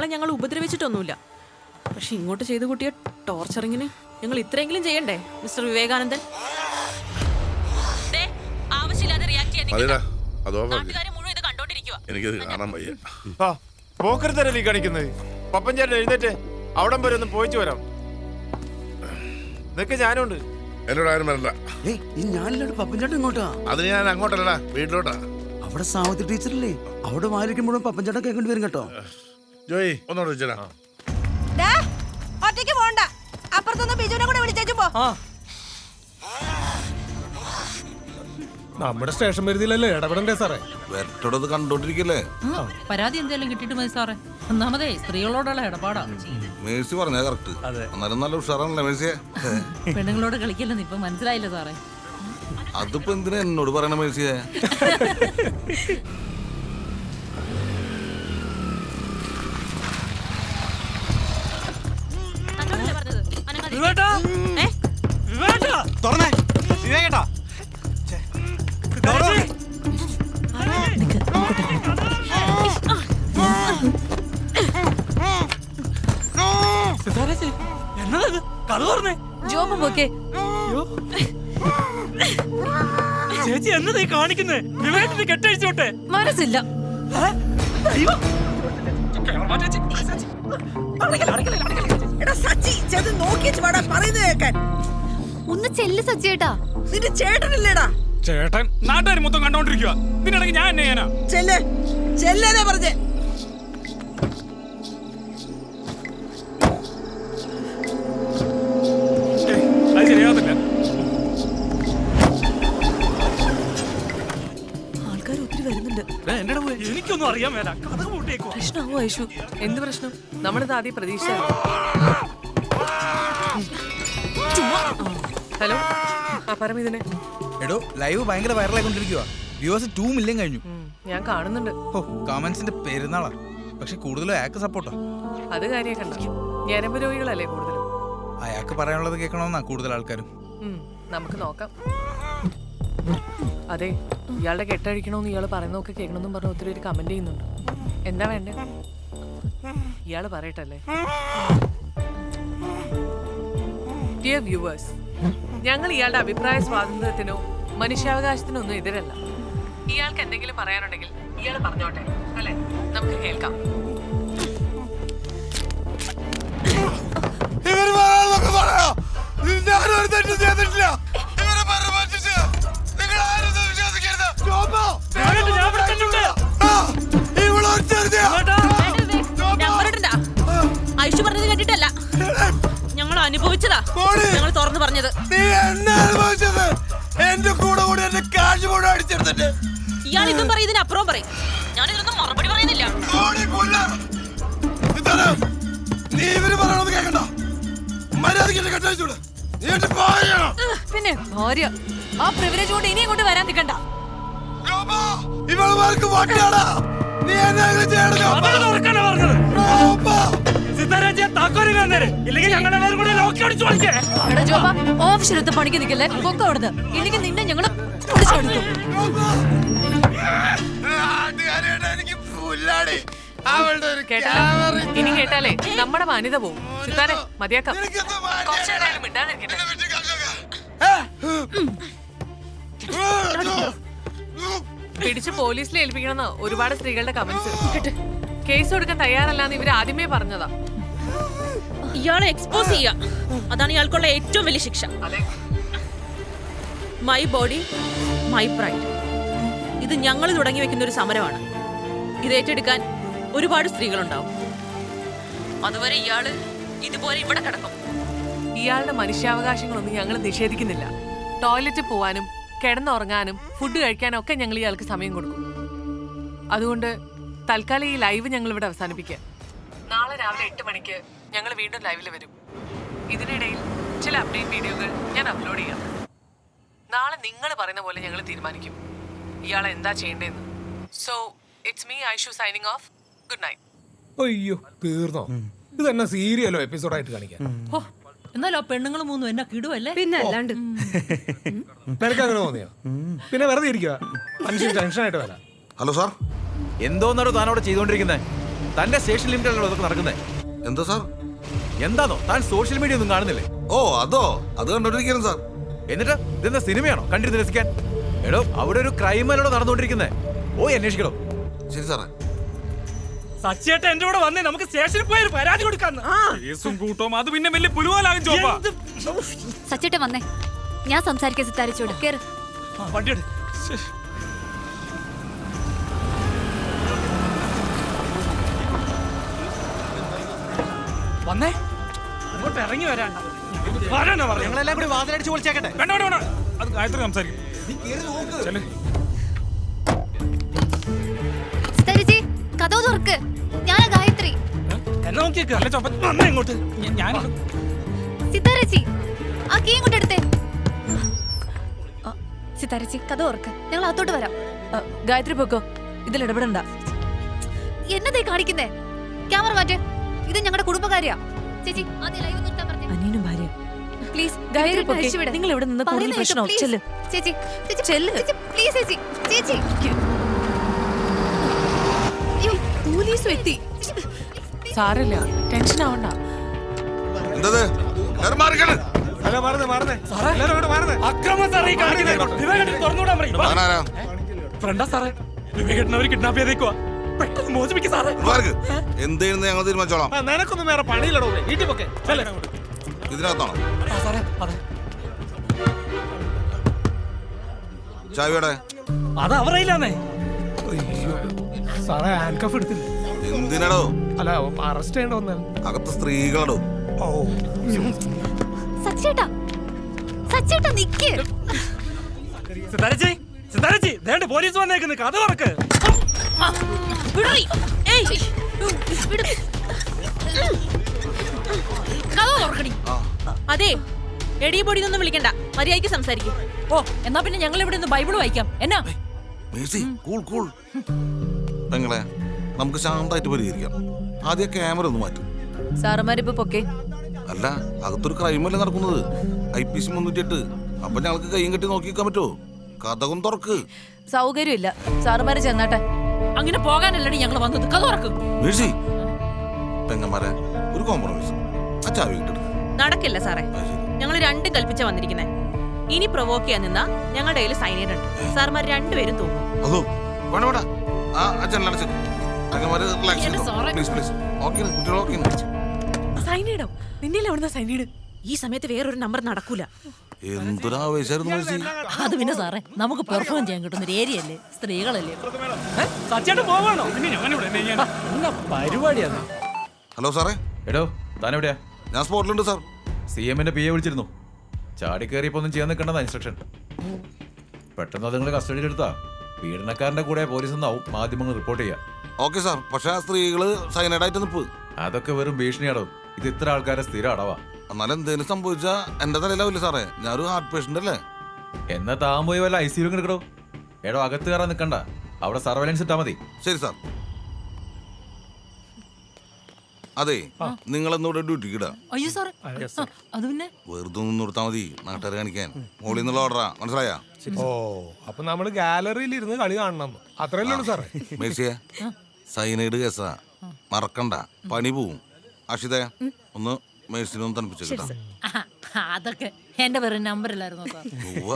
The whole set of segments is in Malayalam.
ഇയാളെ ഞങ്ങൾ ഉപദ്രവിച്ചിട്ടൊന്നുമില്ല. പക്ഷെ ഇങ്ങോട്ട് ചെയ്തു കൂട്ടിയ ടോർച്ചറിങ്ങിന് ഞങ്ങൾ ഇത്രയെങ്കിലും ചെയ്യണ്ടേ മിസ്റ്റർ വിവേകാനന്ദൻ? ദേ, ആവശ്യമില്ലാതെ ചെയ്യാൻ മുഴുവൻ ഇത് കണ്ടോണ്ടിരിക്കുക. എനിക്കത് കാണാൻ വയ്യ. ആ പോക്കരുത്തരല്ലേ ഈ കാണിക്കുന്നത് പപ്പൻ ചേട്ടൻ എഴുന്നേറ്റ് അവിടം വരെ ഒന്ന് പോയിച്ചു വരാം. നിനക്ക് ഞാനുണ്ട്. എന്നോട് ആരും വരണ്ട. ഇങ്ങോട്ടാ ഞാൻ അങ്ങോട്ടല്ലടാ വീട്ടിലോട്ടാ. അവിടെ സാവത്തി ടീച്ചറല്ലേ? അവിടെ വാലിക്കുമ്പോഴും പപ്പൻചേട്ടൻ കേൾക്കേണ്ടി വരും കേട്ടോ. ജോയി ഒന്നോട് വെച്ചാ ഡാ, ഒറ്റയ്ക്ക് പോണ്ട. അപ്പുറത്തൊന്ന് ബിജുവിനെ കൂടെ വിളിച്ചേച്ചു പോ. നമ്മുടെ സ്റ്റേഷൻ പരിധിയിലല്ലേ ഇടപെടണ്ടേ സാറേ? വരട്ടോടത് കണ്ടോണ്ടിരിക്കല്ലേ? പരാതി എന്തെങ്കിലും കിട്ടിയിട്ട് മതി സാറേ. ഒന്നാമതേ സ്ത്രീകളോടുള്ള ഇടപാടാണ് മേഴ്സി പറഞ്ഞ കറക്റ്റ്. എന്നാലും നല്ല ഉഷാറാണല്ലേ മേഴ്സിയെ? പെണ്ണുങ്ങളോട് കളിക്കില്ലെന്ന് ഇപ്പൊ മനസ്സിലായില്ല സാറേ? അതിപ്പോ എന്തിനാ എന്നോട് പറയണ മേഴ്സിയെ? പോക്കേ ചേച്ചി എന്നതീ കാണിക്കുന്നേ? വിവേകത്തിന് കെട്ടഴിച്ചോട്ടെ. മനസ്സില്ല. ഒന്ന് ചെല്ല് നിന്റെ ചേട്ടനില്ലേടാ. ചേട്ടൻ? നാട്ടുകാർ മൊത്തം കണ്ടോണ്ടിരിക്കുക ഇതിനിടയ്ക്ക് ഞാൻ എന്നെ ചെയ്യാനാ ചെല്ലേ. ചെല്ലേനെ പറഞ്ഞേ? വരുന്നുണ്ട് എനിക്കൊന്നും അറിയാൻ മേല. കഥ കൂട്ടിയേക്കോ പ്രശ്നമാവോ ഐഷു എന്ത് പ്രശ്നം? നമ്മളിത് ആദ്യം പ്രതീക്ഷ ഹലോ. ആ പരമിതിനെ എടോ ലൈവ് ഭയങ്കര വൈറലായിക്കൊണ്ടിരിക്കുക വ്യൂവേഴ്സ് ടൂ മില്യൺ കഴിഞ്ഞു. ഞാൻ കാണുന്നുണ്ട്. ഓ കമന്റ്സിന്റെ പെരുന്നാളാ. പക്ഷെ കൂടുതലും അയാൾക്ക് സപ്പോർട്ടാ. അത് കാര്യം കണ്ട? ഞരമ്പ് രോഗികളല്ലേ കൂടുതലും? അയാൾക്ക് പറയാനുള്ളത് കേൾക്കണമെന്നാ കൂടുതൽ ആൾക്കാരും. നമുക്ക് നോക്കാം. അതെ ഇയാളുടെ കെട്ടഴിക്കണമെന്ന് ഇയാൾ പറയുന്നതൊക്കെ കേൾക്കണമെന്നും പറഞ്ഞ് ഒത്തിരി പേര് കമന്റ് ചെയ്യുന്നുണ്ട്. എന്താ വേണ്ടേ? ഇയാൾ പറയട്ടല്ലേ? ഡിയർ വ്യൂവേഴ്സ് ഞങ്ങൾ ഇയാളുടെ അഭിപ്രായ സ്വാതന്ത്ര്യത്തിനോ മനുഷ്യാവകാശത്തിനോ ഒന്നും എതിരല്ല. ഇയാൾക്ക് എന്തെങ്കിലും പറയാനുണ്ടെങ്കിൽ ഇയാൾ പറഞ്ഞോട്ടെ അല്ലെ? നമുക്ക് കേൾക്കാം. ഇവർ പറയാനുള്ളതൊക്കെ പറയോ ഞാനും ഒരു തെറ്റും ചെയ്തിട്ടില്ല. അടിച്ചെടുത്തിട്ട് ഇയാൾ ഇതും പറയും ഇതിനപ്പുറം പറയും. ഞാൻ ഇതിനൊന്നും മറുപടി പറയുന്നില്ല. നീ ഇവർ പറയണത് കേക്കണ്ട. മര്യാദയ്ക്ക് കെട്ടഴിച്ചൂടെ പിന്നെ ഭാര്യ. ആ പ്രിവിലേജ് കൊണ്ട് ഇനിയും കൊണ്ട് വരാൻ നിൽക്കണ്ട ഇവളുമാർക്ക് വട്ടിയാടാ നീ എന്നെ ചെയ്യണം ഓഫീസിലെടുത്ത് പണിക്ക് നിൽക്കല്ലേ? പൊക്ക അവിടുന്ന്? ഇല്ലെങ്കിൽ നിന്നെ ഞങ്ങൾ ഇനി കേട്ടാലേ നമ്മുടെ മാന്യത പോവും. സിത്താരെ മതിയാക്കാം. പിടിച്ച് പോലീസിൽ ഏൽപ്പിക്കണമെന്ന് ഒരുപാട് സ്ത്രീകളുടെ കമന്റ്സ് കേസ് കൊടുക്കാൻ തയ്യാറല്ലാന്ന് ഇവർ ആദ്യമേ പറഞ്ഞതാ. ഇയാളെ എക്സ്പോസ് ചെയ്യുക അതാണ് ഇയാൾക്കുള്ള ഏറ്റവും വലിയ ശിക്ഷ. മൈ ബോഡി മൈ പ്രൈഡ് ഇത് ഞങ്ങൾ തുടങ്ങി വെക്കുന്ന ഒരു സമരമാണ്. ഇത് ഏറ്റെടുക്കാൻ ഒരുപാട് സ്ത്രീകളുണ്ടാവും. അതുവരെ ഇയാൾ ഇതുപോലെ ഇവിടെ കിടക്കും. ഇയാളുടെ മനുഷ്യാവകാശങ്ങളൊന്നും ഞങ്ങൾ നിഷേധിക്കുന്നില്ല. ടോയ്ലറ്റ് പോവാനും കിടന്നുറങ്ങാനും ഫുഡ് കഴിക്കാനും ഒക്കെ ഞങ്ങൾ ഇയാൾക്ക് സമയം കൊടുക്കും. അതുകൊണ്ട് തൽക്കാലം ഈ ലൈവ് ഞങ്ങൾ ഇവിടെ അവസാനിപ്പിക്കാം. നാളെ രാവിലെ എട്ട് മണിക്ക് ഞങ്ങൾ വീണ്ടും ലൈവിൽ വരും. ഇതിനിടയിൽ ചില അപ്ഡേറ്റ് വീഡിയോകൾ ഞാൻ അപ്ലോഡ് ചെയ്യാം. നാളെ നിങ്ങൾ പറയുന്ന പോലെ ഞങ്ങൾ തീരുമാനിക്കും. ഇയാൾ എന്താ ചെയ്യേണ്ടതെന്ന്. So it's me Aishu signing off good night അയ്യോ തീർന്നോ? ഇത് തന്നെ സീരിയലോ എപ്പിസോഡായിട്ട് ആയിട്ട് കാണിക്കാം എന്നാലോ പെണ്ണുങ്ങൾ മൂന്നും എന്നെ കിടുവല്ലേ? പിന്നെ അല്ലാണ്ട്. നിനക്ക് അങ്ങനെ തോന്നിയോ? പിന്നെ വെറുതെ ഇരിക്കുക മനുഷ്യൻ ടെൻഷനായിട്ട് വരാം. Hello sir. എന്തോന്നാണ് താൻ അവിടെ ചെയ്തോണ്ടിരിക്കുന്നത് തന്റെ സ്റ്റേഷൻ ലിമിറ്റിലുള്ള ഇതൊക്കെ നടക്കുന്നേ. എന്തോ സാർ? എന്താണോ താൻ സോഷ്യൽ മീഡിയ ഒന്നും കാണുന്നില്ലേ? ഓ അതോ? അത് കണ്ടോണ്ടിരിക്കുന്നു സാർ. എന്നിട്ട് ഇതെന്താ സിനിമയാണോ? കണ്ടിരുന്ന് രസിക്കാൻ? എടോ അവിടെ ഒരു ക്രൈം ക്രൈമലോട് നടന്നുകൊണ്ടിരിക്കുന്നത് ഓ അന്വേഷിക്കണോ? ശരി സാറേ. സച്ചേട്ടൻ എന്റെ കൂടെ വന്നേ നമുക്ക് സ്റ്റേഷനിൽ പോയി ഒരു പരാതി കൊടുക്കാന്ന്. കേസും കൂട്ടവും അത് പിന്നെ വലിയ പുലുവാലാകും ചോപ്പാ. സച്ചേട്ട വന്നേ. ഞാൻ സംസാരിക്കാൻ സിത്താരിച്ചോട്. കേറ്. വണ്ടി വന്നേ. ഇങ്ങോട്ട് ഇറങ്ങി വരാണ്ടോ വരാനാ പറഞ്ഞു. ഞങ്ങളെല്ലാം കൂടി വാതിലടിച്ച് വിളിച്ചേക്കട്ടെ വേണ്ട വേണ്ട വേണ്ട. അത് ഗായത്രി സംസാരിക്കും. ചെല്ല്. സിത്താരിച്ചി കഥ തുറക്ക്. ഞാനാ ഗായത്രി. എന്നെ നോക്കിയേക്ക്. അല്ല ചോപ്പ വന്നേ ഇങ്ങോട്ട്. ഞാൻ- ഞാൻ സിത്താരച്ചി ആ കീ ഇങ്ങോട്ട് എടുത്തേ. സിത്താരച്ചി കഥ ഞങ്ങൾ അകത്തോട്ട് വരാം. ഗായത്രി പൊക്കോ. ഇതിൽ ഇടപെടണ്ട. എന്നതേ കാണിക്കുന്നേ? ക്യാമറ മാറ്റ്. ഇത് ഞങ്ങളുടെ കുടുംബകാര്യാ. ചേച്ചി ആദ്യം ലൈവ് നിർത്താൻ പറഞ്ഞു. അനിയനും ഭാര്യ പ്ലീസ് ധൈര്യം നിങ്ങൾ ഇവിടെ നിന്ന് കൂടുതൽ പ്രശ്നം ചെല്ല്. ചേച്ചി ചേച്ചി ചെല്ല്. ചേച്ചി പ്ലീസ് ചേച്ചി ചേച്ചി. അയ്യോ, പോലീസും എത്തി. സാരല്ല ടെൻഷൻ ആവണ്ട. എന്തത്? ഫ്രണ്ടാ സാറേ. വിവേകേട്ടൻ അവർ കിഡ്നാപ്പ് ചെയ്തേക്കുവാ. പെട്ടെന്ന് മോചിപ്പിക്കും സാറേ. മാർക്ക് എന്തെയ്യുന്നത് ഞങ്ങൾ തീരുമാനിച്ചോളാം. നിനക്കൊന്നും വേറെ പണിയില്ലടോ വീട്ടിൽ പൊക്കെ. ഇതിനകത്താണോ സാറേ അതെ. ചായയുടെ? അത് അവരയില്ലാന്നേ സാറേ ഹാൻഡ് കഫ് എടുത്തില്ല? എന്തിനടോ? അല്ല അറസ്റ്റ് ചെയ്യേണ്ട വന്നാൽ അകത്ത് സ്ത്രീകളടോ? ഓ. സച്ചേട്ടാ. സച്ചേട്ടാ നിക്ക്. സിതാരച്ചി സിതാരച്ചി ദേണ്ട് പോലീസ് വന്നേക്കുന്നു കഥ തുറക്ക്. അതെ എടി പൊടി ഒന്നും വിളിക്കണ്ട. മര്യാദയ്ക്ക് സംസാരിക്കും. ഓ എന്നാ പിന്നെ ഞങ്ങൾ ഇവിടെ നിന്ന് ബൈബിൾ വായിക്കാം. എന്നാ? Cool cool. പെങ്ങളെ നമുക്ക് ശാന്തമായിട്ട് പരിഹരിക്കാം. ആദ്യം ക്യാമറ ഒന്ന് മാറ്റും. സാറുമാരിപ്പോ പൊക്കെ. അല്ല അകത്തൊരു ക്രൈമല്ലേ നടക്കുന്നത്. ഐ പി സി മുന്നൂറ്റി എട്ട് അപ്പൊ ഞങ്ങൾക്ക് കൈയും കെട്ടി നോക്കി നിൽക്കാൻ പറ്റുമോ? കഥകും തുറക്ക്. സൗകര്യമില്ല. സാറുമാര് ചെന്നാട്ടെ. അങ്ങനെ പോകാനല്ലടി ഞങ്ങൾ വന്നത്. കഥ തുറക്കും മേഴ്സി പെങ്ങന്മാരെ ഒരു കോംപ്രമൈസ് അച്ഛാ നടക്കില്ല സാറേ. ഞങ്ങൾ രണ്ടും കൽപ്പിച്ച വന്നിരിക്കുന്നേ. ഇനി പ്രൊവോക്ക് ചെയ്യാൻ നിന്നാ ഞങ്ങളുടെ കയ്യിൽ സൈനൈഡ് ഉണ്ട് സാർമാർ രണ്ടുപേരും തൂങ്ങും. അതോ? വേണ്ട വേണ്ട. ആ അച്ഛൻ അടച്ചു റിലാക്സ്. പ്ലീസ് പ്ലീസ് ഓക്കെ കുട്ടികൾ ഓക്കെ നിന്നില്ല എവിടുന്ന സൈനീട് ഈ സമയത്ത് വേറൊരു നമ്പർ നടക്കൂല. എന്തൊരു ആവേശമായിരുന്നു മേഴ്സി. അത് പിന്നെ സാറേ നമുക്ക് പെർഫോം ചെയ്യാൻ കിട്ടുന്ന ഒരു ഏരിയ അല്ലേ? സ്ത്രീകളല്ലേ? സച്ചേട്ടൻ പോവാണോ? പരിപാടിയാണ് ഹലോ സാറേ. എടോ താൻ എവിടെയാ ഞാൻ സ്പോട്ടിലുണ്ട് സാർ. സി എമ്മിന്റെ പി എ വിളിച്ചിരുന്നു. ചാടി കയറിയപ്പോ ഒന്നും ചെയ്യാൻ നിൽക്കണ്ടെന്ന ഇൻസ്ട്രക്ഷൻ പെട്ടെന്ന് അത് നിങ്ങൾ കസ്റ്റഡിയിൽ എടുത്താ. പീഡനക്കാരന്റെ കൂടെ പോലീസ് എന്നാവും മാധ്യമങ്ങൾ റിപ്പോർട്ട് ചെയ്യാം. Okay sir. പക്ഷേ ആ സ്ത്രീകൾ സൈനഡായിട്ട് നിപ്പ് അതൊക്കെ വെറും ഭീഷണിയാടോ? ഇത് ഇത്ര ആൾക്കാരെ സ്ഥിരം അടവാ. എന്നാലും എന്തെങ്കിലും സംഭവിച്ചാ എന്റെ തലയിലാവില്ല സാറേ. ഞാനൊരു ഹാർട്ട് പേഷ്യന്റ് അല്ലേ? എന്നാ താൻ പോയി വല്ല ഐ സിയിലും കിടക്കടോ? എടോ അകത്ത് കയറാൻ നിൽക്കണ്ട അവിടെ സർവൈലൻസ് ഇട്ടാ മതി. ശരി സാർ. അതെ എന്നോട് ഡ്യൂട്ടിക്ക് ഇടാ? അയ്യോ സാറേ അത് പിന്നെ? വെറുതെ ഒന്ന് നിർത്താൽ മതി. നാട്ടുകാർ കാണിക്കാൻ. മോളിൽ നിന്നുള്ള ഓർഡറാ മനസ്സിലായാ? ഓ അപ്പൊ നമ്മൾ ഗാലറിയിൽ ഇരുന്ന് കളി കാണണം. അത്രയല്ലേ ഉള്ളൂ സാറേ മേഴ്സിയെ സൈനൈഡ് കേസാ മറക്കണ്ട. പണി പോവും. അക്ഷിത ഒന്ന് തണുപ്പിച്ചു കേട്ടാ ആഹാ, അതൊക്കെ എന്റെ പേര് നമ്പറിലായിരുന്നു സാർ ഉവ്വ.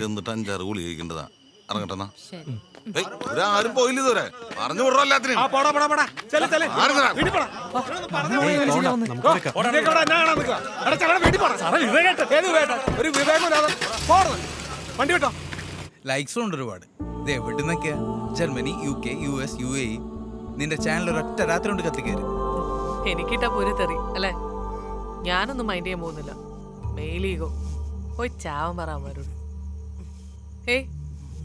ചെന്നിട്ട് അഞ്ചാറ് ഗുളി കഴിക്കേണ്ടതാ. ഇറങ്ങട്ടെന്നാ ശരി. ഏയ്, ഇവരാരും പോയില്ല ഇതുവരെ. പറഞ്ഞു വിടറോ എല്ലാത്തിനും. ആ പോടാ പോടാ പോടാ. ചെല ചെല ആരും തരാം. വീട്ടിൽ പോടാ. സാറേ വിവേകേട്ടൻ. ഏത് വേട്ട ഒരു വിവേകമില്ലാതെ പോടുന്നു. വണ്ടി വിട്ടോ? ലൈക്സും ഉണ്ട് ഒരുപാട്. ഇത് എവിടുന്നൊക്കെയാ? Germany U K U S U A നിന്റെ ചാനൽ ഒരൊറ്റ രാത്രി കൊണ്ട് കത്തിക്കയറി എനിക്കിട്ടാ തെറി അല്ലേ? ഞാനൊന്നും മൈൻഡ് ചെയ്യാൻ പോകുന്നില്ല. മെയിലീകോ പോയി ചാവൻ പറയാമാരോട് ഏയ്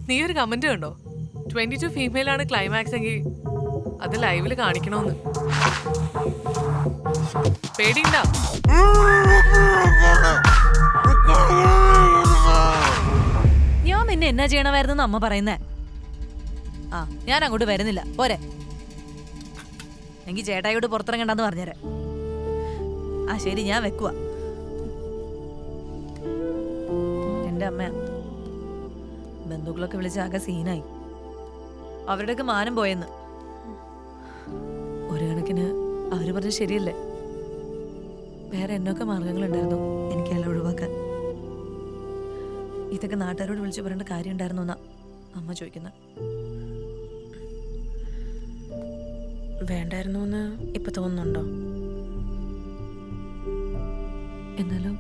നീ ഒരു കമന്റ് കണ്ടോ? ട്വന്റി ടു ഫീമെയിൽ ആണ് ക്ലൈമാക്സ് എങ്കിൽ അത് ലൈവിൽ കാണിക്കണോന്ന്. പേടിയുണ്ടാ? ഞാൻ പിന്നെ എന്നാ ചെയ്യണമായിരുന്നു അമ്മ പറയുന്നേ. ആ ഞാൻ അങ്ങോട്ട് വരുന്നില്ല. പോരെ. എങ്കിൽ ചേട്ടായിയോട് പുറത്തിറങ്ങണ്ടെന്ന് പറഞ്ഞേരെ. ആ ശരി ഞാൻ വെക്കുക എന്റെ അമ്മ ബന്ധുക്കളൊക്കെ വിളിച്ച ആകെ സീനായി. അവരുടെയൊക്കെ മാനം പോയെന്ന്. ഒരു കണക്കിന് അവർ പറഞ്ഞ ശരിയല്ലേ? വേറെ എന്നൊക്കെ മാർഗങ്ങളുണ്ടായിരുന്നു എനിക്ക് അയാളെ ഒഴിവാക്കാൻ. ഇതൊക്കെ നാട്ടുകാരോട് വിളിച്ചു പറയേണ്ട കാര്യം ഉണ്ടായിരുന്നു എന്നാ അമ്മ ചോദിക്കുന്നത് വേണ്ടായിരുന്നു എന്ന് ഇപ്പൊ തോന്നുന്നുണ്ടോ? എന്നാലും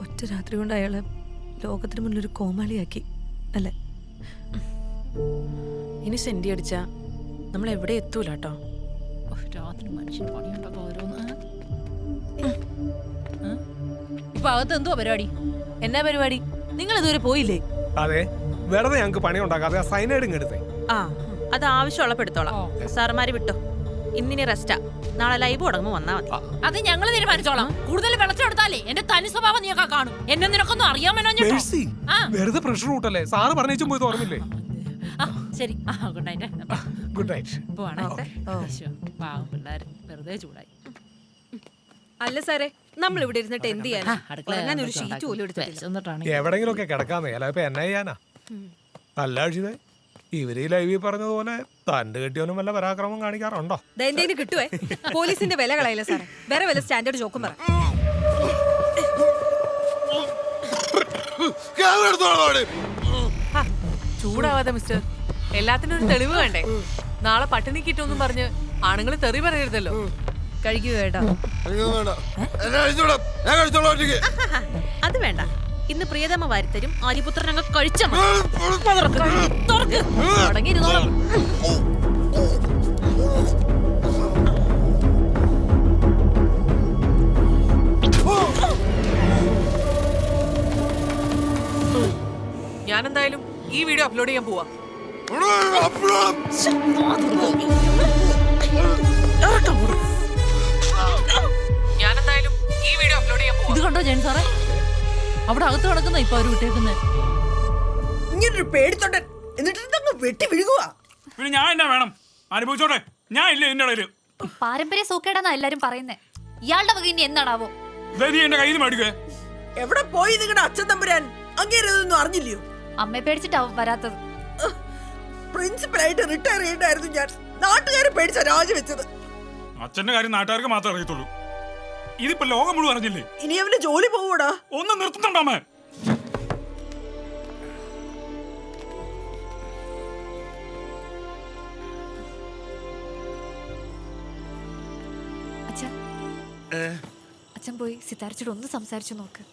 ഒറ്റ രാത്രി കൊണ്ട് അയാളെ ലോകത്തിന് മുന്നിൽ ഒരു കോമാളിയാക്കി അല്ലേ? ഇനി സെന്റി അടിച്ചാ നമ്മൾ എവിടെ എത്തൂല കേട്ടോ രാത്രി പണിയുണ്ടോ ഓരോന്ന്? ഇപ്പൊ അകത്ത് എന്തുവാ പരിപാടി? എന്നാ പരിപാടി? നിങ്ങൾ ഇതുവരെ പോയില്ലേ? അതെ വെറുതെ ഞങ്ങൾക്ക് പണി ഉണ്ടാക്കാതെ ആ എടുത്തേ. ആ. അത് ആവശ്യമുള്ളപ്പോ എടുത്തോളാം സാറുമാര് വിട്ടോ. ഇന്നിനി റെസ്റ്റാ നാളെ ലൈവ് തുടങ്ങുമ്പോ വന്നാ മതി. അത് ഞങ്ങൾ തീരുമാനിച്ചോളാം. കൂടുതൽ വെള്ളച്ചെടുത്താലേ എന്റെ തനി സ്വഭാവം നീയൊക്കെ കാണും. എന്നെ നിനക്കൊന്നും അറിയാമല്ലോ വെറുതെ പ്രഷർ കൂട്ടല്ലേ? സാറ് പറഞ്ഞു പോയി ഓർമ്മില്ലേ ആ ശരി. ഗുഡ് നൈറ്റ് ഗുഡ് നൈറ്റ് പാവം പിള്ളേര്. വെറുതെ ചൂടായി. അല്ല സാറേ നമ്മൾ ഇവിടെ ഇരുന്നിട്ട് എന്ത് ചെയ്യാനാ? ഒരു ഷീറ്റ് പോലും എടുത്തിട്ടില്ല. എവിടെങ്കിലും ഒക്കെ കിടക്കാൻ അല്ല ഇപ്പൊ എന്നാ ചെയ്യാനാ? അല്ല ഇവർ ഈ ലൈവിൽ പറഞ്ഞതുപോലെ തണ്ട് കെട്ടിയവനും വല്ല പരാക്രമം കാണിക്കാറുണ്ടോ? ദേ എന്തെങ്കിലും കിട്ടുവേ. പോലീസിന്റെ വില കളയില്ല സാറേ. വേറെ വില സ്റ്റാൻഡേർഡ് ജോക്കും പറ. ചൂടാവാതെ മിസ്റ്റർ. എല്ലാത്തിനും ഒരു തെളിവ് വേണ്ടേ? നാളെ പട്ടിണി കിട്ടുമെന്നും പറഞ്ഞ് ആണുങ്ങൾ തെറി പറയരുതല്ലോ. കഴിക്കുക കേട്ടോ വേണ്ട. എന്നെ കഴിച്ചോളാം. ഞാൻ കഴിച്ചോളാം ഒറ്റയ്ക്ക്. അത് വേണ്ട. ഇന്ന് പ്രിയതമ വാരിത്തരും ആര്യപുത്ര ഞങ്ങൾ കഴിച്ച ഞാനെന്തായാലും ഈ വീഡിയോ അപ്ലോഡ് ചെയ്യാൻ പോവാ. ഞാനെന്തായാലും ഈ വീഡിയോ അപ്ലോഡ് ചെയ്യാൻ പോവാ. ഇത് കണ്ടോ ജയൻ സാറേ? അവിടെ അകത്ത് കിടക്കുന്ന ഇപ്പൊ അവർ വിട്ടേക്കുന്നത് ഇങ്ങനൊരു പേടിത്തൊണ്ടൻ എന്നിട്ട് ഇതങ്ങ് വെട്ടി വിഴുകുക പിന്നെ ഞാൻ എന്നാ വേണം? അനുഭവിച്ചോട്ടെ. ഞാൻ ഇല്ല എന്റെ ഇടയിൽ? പാരമ്പര്യ സൂക്കേടാന്നാ എല്ലാരും പറയുന്നേ. ഇയാളുടെ വക ഇനി എന്താണാവോ? എന്റെ കയ്യിൽ മേടിക്കേ. എവിടെ പോയി നിങ്ങളുടെ അച്ഛൻ തമ്പുരാൻ? അങ്ങേരതൊന്നും അറിഞ്ഞില്ലയോ? അമ്മയെ പേടിച്ചിട്ടാവും വരാത്തത്. പ്രിൻസിപ്പലായിട്ട് റിട്ടയർ ചെയ്യണ്ടായിരുന്നു ഞാൻ. നാട്ടുകാരെ പേടിച്ച രാജിവെച്ചത് അച്ഛന്റെ കാര്യം നാട്ടുകാർക്ക് മാത്രമേ അറിയത്തുള്ളൂ. ഇതിപ്പോ ലോകം മുഴുവൻ അറിഞ്ഞില്ലേ? ഇനി അവന് ജോലി പോവൂടാ. ഒന്ന് നിർത്തുന്നുണ്ടോ അമ്മ? അച്ഛൻ. അച്ഛൻ പോയി സിതാരിച്ചോട് ഒന്ന് സംസാരിച്ചു നോക്ക്.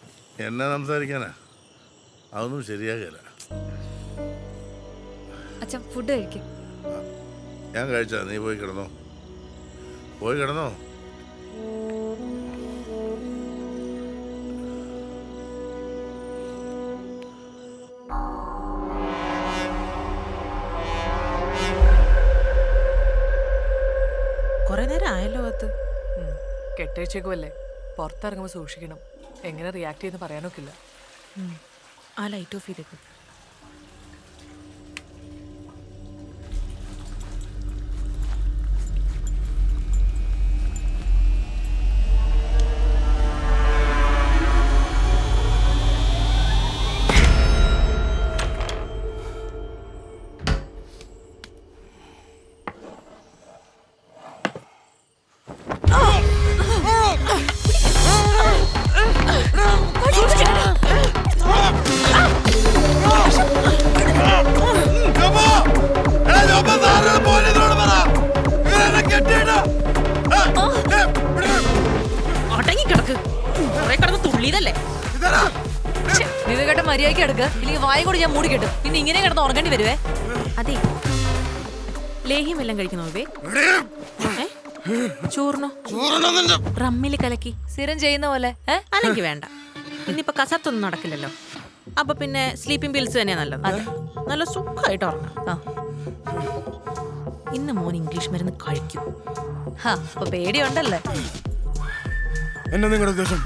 എന്നെ സംസാരിക്കാനാ? അതൊന്നും ശരിയാകില്ല അച്ഛൻ ഫുഡ് കഴിക്കും. ഞാൻ കഴിച്ചാ. നീ പോയി കിടന്നോ. പോയി കിടന്നോ. അകത്ത് കെട്ടേച്ചേക്കുമല്ലേ പുറത്തിറങ്ങുമ്പോൾ സൂക്ഷിക്കണം. എങ്ങനെ റിയാക്ട് ചെയ്യുന്ന പറയാനൊക്കില്ല. ആ ലൈറ്റ് ഓഫ് ചെയ്തേക്കും. ഇതാരാ? വിവേകേട്ട മര്യാദയ്ക്ക് എടുക്കുക ഇല്ലെങ്കിൽ വായ കൂടി ഞാൻ മൂടി കെട്ടും. പിന്നെ ഇങ്ങനെ കിടന്ന് ഉറങ്ങേണ്ടി വരുവേ? അതെ. ലേഹ്യം എല്ലാം കഴിക്കണോ ഇവേ? ചോറിനോ? റമ്മിൽ കലക്കി. സ്ഥിരം ചെയ്യുന്ന പോലെ അല്ലെങ്കിൽ വേണ്ട. ഇന്നിപ്പോ കസത്തൊന്നും നടക്കില്ലല്ലോ. അപ്പൊ പിന്നെ സ്ലീപ്പിംഗ് പിൽസ് തന്നെയാ നല്ലത്. നല്ല സുഖമായിട്ട് ഉറങ്ങാം. ആ. ഇന്ന് മോൻ ഇംഗ്ലീഷ് മരുന്ന് കഴിക്കും. ഹാ, അപ്പൊ പേടിയുണ്ടല്ലേ? എന്നാ നിങ്ങളുടെ ഉദ്ദേശം?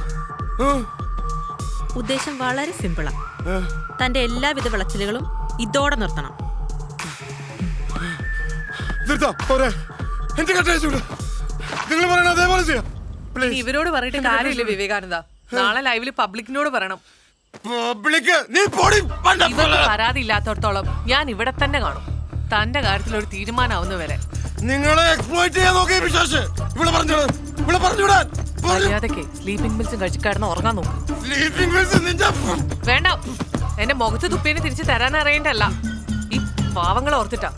ഉദ്ദേശം വളരെ സിമ്പിളാ. ഏ? തന്റെ എല്ലാവിധ വിളച്ചിലുകളും ഇതോടെ നിർത്തണം. നിങ്ങൾ പറയണ അതേപോലെ ചെയ്യാം. ഇവരോട് പറഞ്ഞിട്ട് കാര്യമില്ല വിവേകാനന്ദ. നാളെ ലൈവിൽ പബ്ലിക്കിനോട് പറയണം. പബ്ലിക് നീ പൊടി പണ്ട ഇവർക്ക് പരാതി ഇല്ലാത്തടത്തോളം ഞാൻ ഇവിടെ തന്നെ കാണും. തന്റെ കാര്യത്തിൽ ഒരു തീരുമാനമാവുന്നവരെ നിങ്ങളെ എക്സ്പ്ലോയിറ്റ് ചെയ്യാൻ നോക്കിയ വിശ്വാസ് ഇവിടെ പറഞ്ഞു ഇവിടെ പറഞ്ഞു വിടാൻ മര്യാദയ്ക്ക് സ്ലീപ്പിംഗ് മിൽസും കഴിച്ച് കിടന്ന് ഉറങ്ങാൻ നോക്കും. സ്ലീപ്പിംഗ് പിൽസ് നിന്റെ വേണ്ട. എന്റെ മുഖത്ത് തുപ്പിനെ തിരിച്ചു തരാൻ അറിയണ്ടല്ല ഈ പാവങ്ങളെ ഓർത്തിട്ടാ.